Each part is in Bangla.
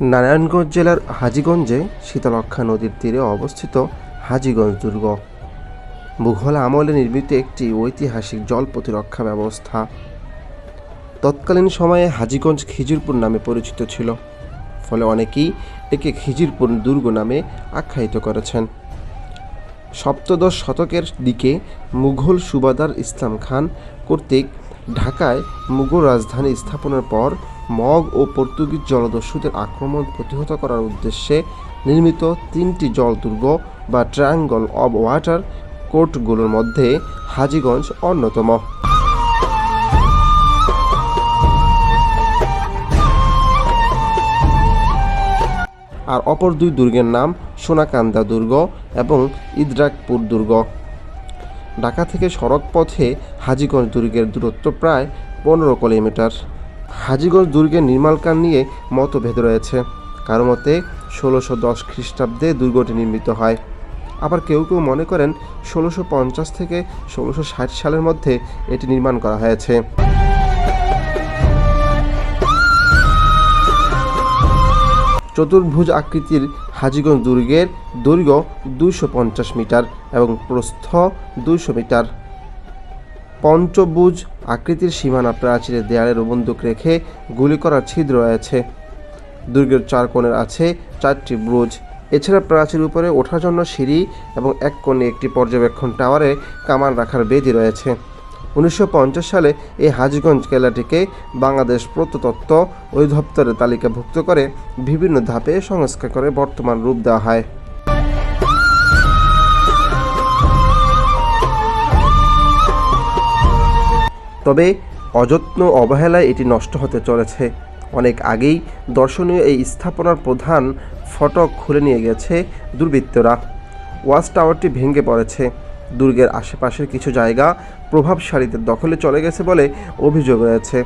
নারায়ণগঞ্জ জেলার হাজিগঞ্জে শীতলক্ষা নদীর তীরে অবস্থিত হাজিগঞ্জ দুর্গ। মুঘল আমলে নির্মিত একটি ঐতিহাসিক জল প্রতিরক্ষা ব্যবস্থা। তৎকালীন সময়ে হাজিগঞ্জ খিজিরপুর নামে পরিচিত ছিল, ফলে অনেকেই একে খিজিরপুর দুর্গ নামে আখ্যায়িত করেছেন। সপ্তদশ শতকের দিকে মুঘল সুবাদার ইসলাম খান কর্তৃক ঢাকায় মুঘল রাজধানী স্থাপনের পর মগ ও পর্তুগিজ জলদস্যুদের আক্রমণ প্রতিহত করার উদ্দেশ্যে নির্মিত তিনটি জল দুর্গ বা ট্রায়াঙ্গল অব ওয়াটার কোর্টগুলোর মধ্যে হাজীগঞ্জ অন্যতম। আর অপর দুই দুর্গের নাম সোনাকান্দা দুর্গ এবং ইদ্রাকপুর দুর্গ। ঢাকা থেকে সড়ক পথে হাজীগঞ্জ দুর্গের দূরত্ব প্রায় পনেরো কিলোমিটার। হাজীগঞ্জ দুর্গের নির্মাণকাল নিয়ে মতভেদ রয়েছে। কারও মতে, ষোলোশো দশ খ্রিস্টাব্দে দুর্গটি নির্মিত হয়। আবার কেউ কেউ মনে করেন, ষোলোশো পঞ্চাশ থেকে ষোলোশো ষাট সালের মধ্যে এটি নির্মাণ করা হয়েছে। চতুর্ভুজ আকৃতির হাজিগঞ্জ দুর্গের দৈর্ঘ্য দুইশো পঞ্চাশ মিটার এবং প্রস্থ দুইশো মিটার। পঞ্চভুজ আকৃতির সীমানা প্রাচীরের দেয়ালের বন্দুক রেখে গুলি করার ছিদ্র রয়েছে। দুর্গের চার কোণের আছে চারটি ব্রুজ। এছাড়া প্রাচীর উপরে ওঠার জন্য সিঁড়ি এবং এক কোণে একটি পর্যবেক্ষণ টাওয়ারে কামান রাখার বেদি রয়েছে। উনিশশো পঞ্চাশ সালে এই হাজগঞ্জ কেল্লাটিকে বাংলাদেশ প্রত্নতত্ত্ব অধিদপ্তরের তালিকাভুক্ত করে বিভিন্ন ধাপে সংস্কার করে বর্তমান রূপ দেওয়া হয়। তবে অযত্ন অবহেলায় এটি নষ্ট হতে চলেছে। অনেক আগেই দর্শনীয় এই স্থাপনার প্রধান ফটক খুলে নিয়ে গেছে দুর্বৃত্তরা। ওয়াচ টাওয়ারটি ভেঙে পড়েছে। দুর্গের আশেপাশের কিছু জায়গা প্রভাবশালীদের দখলে চলে গেছে বলে অভিযোগ রয়েছে।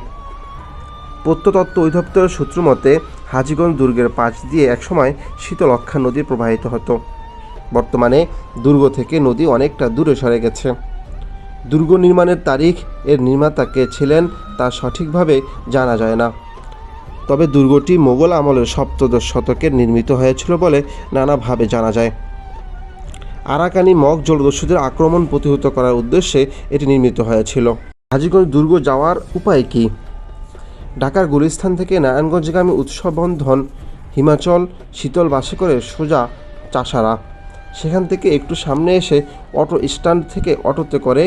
প্রত্নতত্ত্ব অধিদপ্তরের সূত্র মতে, হাজিগঞ্জ দুর্গের পাশ দিয়ে একসময় শীতলক্ষা নদী প্রবাহিত হতো। বর্তমানে দুর্গ থেকে নদী অনেকটা দূরে সরে গেছে। দুর্গ নির্মাণের তারিখ এর নির্মাতা কে ছিলেন তা সঠিকভাবে জানা যায় না। তবে দুর্গটি মোগল আমলের সপ্তদশ শতকের নির্মিত হয়েছিল বলে নানাভাবে জানা যায়। আরাকানি মগ জলদস্যুদের আক্রমণ প্রতিহত করার উদ্দেশ্যে এটি নির্মিত হয়েছিল। হাজিগঞ্জ দুর্গ যাওয়ার উপায় কী? ঢাকার গুলিস্থান থেকে নারায়ণগঞ্জগামী উৎসব বন্ধন হিমাচল, শীতল বাসে করে সোজা চাষারা। সেখান থেকে একটু সামনে এসে অটো স্ট্যান্ড থেকে অটোতে করে